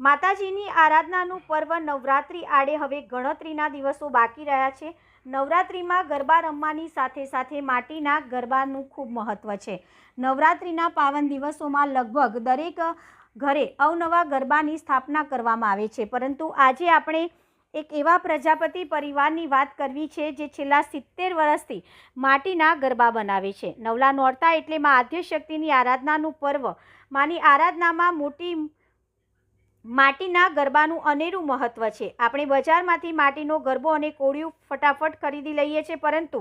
માતાજીની આરાધનાનું પર્વ નવરાત્રિ આડે હવે ગણતરીના દિવસો બાકી રહ્યા છે. નવરાત્રિમાં ગરબા રમવાની સાથે સાથે માટીના ગરબાનું ખૂબ મહત્ત્વ છે. નવરાત્રિના પાવન દિવસોમાં લગભગ દરેક ઘરે અવનવા ગરબાની સ્થાપના કરવામાં આવે છે. પરંતુ આજે આપણે એક એવા પ્રજાપતિ પરિવારની વાત કરવી છે જે છેલ્લા સિત્તેર વર્ષથી માટીના ગરબા બનાવે છે. નવલા નોરતા એટલે માં આદ્યશક્તિની આરાધનાનું પર્વ. માની આરાધનામાં મોટી માટીના ગરબાનું અનેરું મહત્ત્વ છે. આપણે બજારમાંથી માટીનો ગરબો અને કોળિયું ફટાફટ ખરીદી લઈએ છીએ, પરંતુ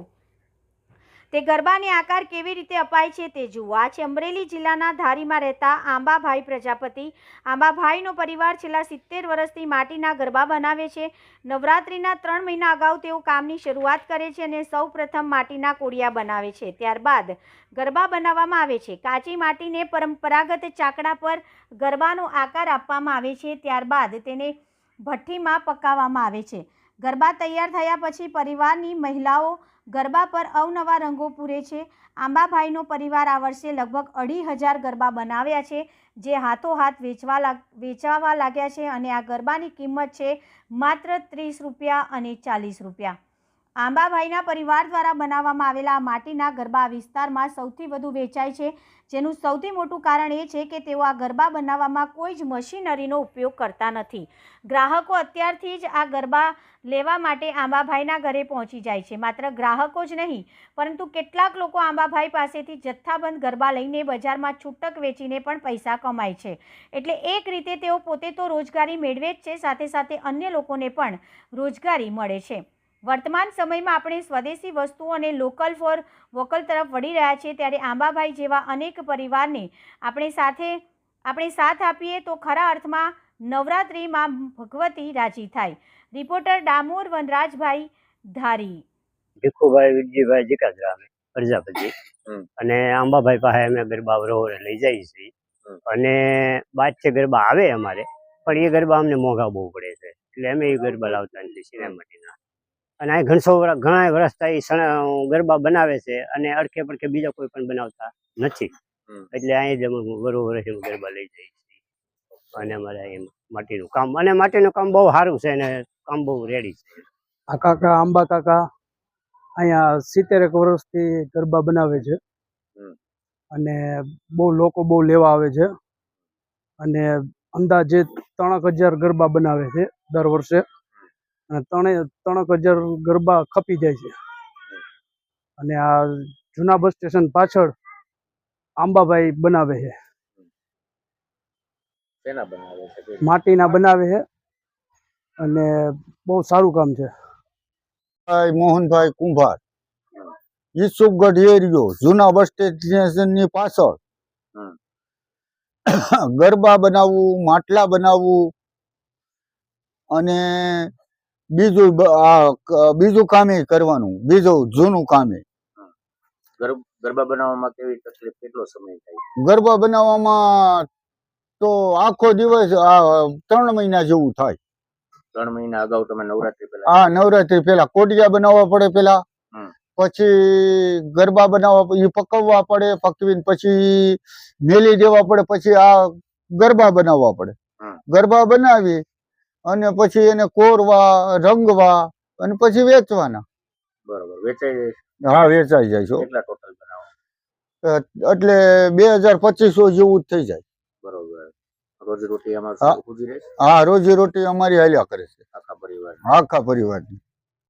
તે ગરબાને આકાર કેવી રીતે અપાય છે તે જુઓ આ છે. અમરેલી જિલ્લાના ધારીમાં રહેતા આંબાભાઈ પ્રજાપતિ આંબાભાઈનો પરિવાર છેલ્લા સિત્તેર વર્ષથી માટીના ગરબા બનાવે છે. નવરાત્રિના ત્રણ મહિના અગાઉ તેઓ કામની શરૂઆત કરે છે અને સૌ માટીના કોડિયા બનાવે છે. ત્યારબાદ ગરબા બનાવવામાં આવે છે. કાચી માટીને પરંપરાગત ચાકડા પર ગરબાનો આકાર આપવામાં આવે છે. ત્યારબાદ તેને ભઠ્ઠીમાં પકાવવામાં આવે છે. ગરબા તૈયાર થયા પછી પરિવારની મહિલાઓ ગરબા પર અવનવા રંગો પૂરે છે. આંબાભાઈનો પરિવાર આ વર્ષે લગભગ અઢી હજાર ગરબા બનાવ્યા છે, જે હાથોહાથ વેચવા લાગ, વેચાવા લાગ્યા છે અને આ ગરબાની કિંમત છે માત્ર ત્રીસ રૂપિયા અને ચાલીસ રૂપિયા. આંબાભાઈના પરિવાર દ્વારા બનાવવામાં આવેલા માટીના ગરબા વિસ્તારમાં સૌથી વધુ વેચાય છે. જેનું સૌથી મોટું કારણ એ છે કે તેઓ આ ગરબા બનાવવામાં કોઈ જ મશીનરીનો ઉપયોગ કરતા નથી. ગ્રાહકો અત્યારથી જ આ ગરબા લેવા માટે આંબાભાઈના ઘરે પહોંચી જાય છે. માત્ર ગ્રાહકો જ નહીં, પરંતુ કેટલાક લોકો આંબાભાઈ પાસેથી જથ્થાબંધ ગરબા લઈને બજારમાં છૂટક વેચીને પણ પૈસા કમાય છે. એટલે એક રીતે તેઓ પોતે તો રોજગારી મેળવે જ છે, સાથે સાથે અન્ય લોકોને પણ રોજગારી મળે છે. વર્તમાન સમયમાં આપણે સ્વદેશી વસ્તુઓ અને લોકલ ફોર વોકલ તરફ વળી રહ્યા છીએ ત્યારે આંબાભાઈ જેવા અનેક પરિવારને આપણે સાથે આપણે સાથ આપીએ તો ખરા અર્થમાં નવરાત્રિમાં ભગવતી રાજી થાય. રિપોર્ટર ડામોર વનરાજભાઈ ધારી. ભીખુભાઈ વિજયભાઈ પ્રજાપતિ. અને આંબાભાઈ પાસે અમે ગરબા વરોવરે લઈ જઈએ છીએ. અને બાદ છે ગરબા આવે અમારે પણ એ ગરબા અમને મોંઘા બહુ પડે છે. એટલે અમે એ ગરબા લાવતા નથી સિનેમાટીના અને આ ઘણસો વર- ઘણા વર્ષ થાય ગરબા બનાવે છે અને અડખે પડખે બીજા કોઈ પણ બનાવતા નથી. એટલે અહીં જ અમે વરો વર્ષે ગરબા લઈ જઈએ છીએ અને અમારે અહીં માટીનું કામ અને માટીનું કામ બહુ સારું છે અને કામ બહુ રેડી છે. આ કાકા આંબા કાકા અહીંયા સિત્તેરેક વર્ષથી ગરબા બનાવે છે. અને બહુ લોકો બહુ લેવા આવે છે. અને અંદાજે ત્રણેક હજાર ગરબા બનાવે છે દર વર્ષે. અને ત્રણે ત્રણેક હજાર ગરબા ખપી જાય છે. અને આ જૂના બસ સ્ટેશન પાછળ આંબાભાઈ બનાવે છે? માટીના બનાવે છે અને બહુ સારું કામ છે. ભાઈ મોહનભાઈ કુંભાર. ઈસુફગઢ એરિયો જૂના બસ સ્ટેશનની પાછળ ગરબા બનાવવું માટલા બનાવવું અને બીજું બીજું કામે કરવાનું બીજું જૂનું કામે. ગર- ગરબા બનાવવામાં કેવી તકલીફ કેટલો સમય થાય? ગરબા બનાવવામાં તો આખો દિવસ ત્રણ મહિના જેવું થાય. ત્રણ મહિના અગાઉ તમે નવરાત્રી પહેલા આ નવરાત્રી પેલા કોડિયા બનાવવા પડે પેલા પછી ગરબા બનાવવા એ પકવવા પડે પકવીને પછી મેલી દેવા પડે પછી આ ગરબા બનાવવા પડે. ગરબા બનાવી અને પછી એને કોરવા રંગવા અને પછી વેચવાના. બરોબર વેચાઈ જાય હા વેચાઈ જાય છે? છે કેટલા ટોટલ બનાવો? એટલે બે હજાર પચીસો જેવું જ થઈ જાય. બરોબર. રોજી રોટી. અમારું હા. રોજી રોટી અમારી હાલ્યા કરે છે. આખા પરિવાર આખા પરિવારની.